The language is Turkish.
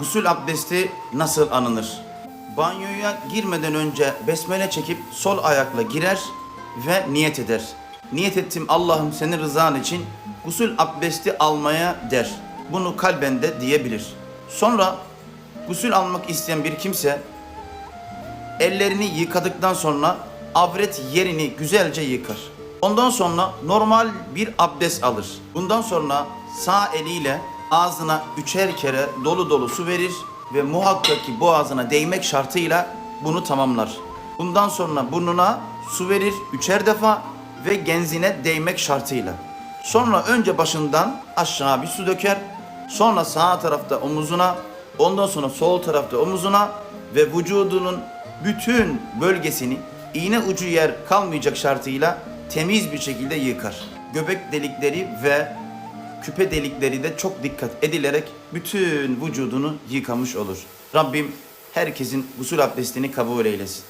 Gusül abdesti nasıl alınır? Banyoya girmeden önce besmele çekip sol ayakla girer ve niyet eder. Niyet ettim Allah'ım senin rızan için gusül abdesti almaya der. Bunu kalben de diyebilir. Sonra gusül almak isteyen bir kimse ellerini yıkadıktan sonra avret yerini güzelce yıkar. Ondan sonra normal bir abdest alır. Bundan sonra sağ eliyle ağzına üçer kere dolu dolu su verir ve muhakkak ki boğazına değmek şartıyla bunu tamamlar. Bundan sonra burnuna su verir üçer defa ve genzine değmek şartıyla. Sonra önce başından aşağı bir su döker. Sonra sağ tarafta omuzuna, ondan sonra sol tarafta omuzuna ve vücudunun bütün bölgesini iğne ucu yer kalmayacak şartıyla temiz bir şekilde yıkar. Göbek delikleri ve küpe delikleri de çok dikkat edilerek bütün vücudunu yıkamış olur. Rabbim herkesin gusül abdestini kabul eylesin.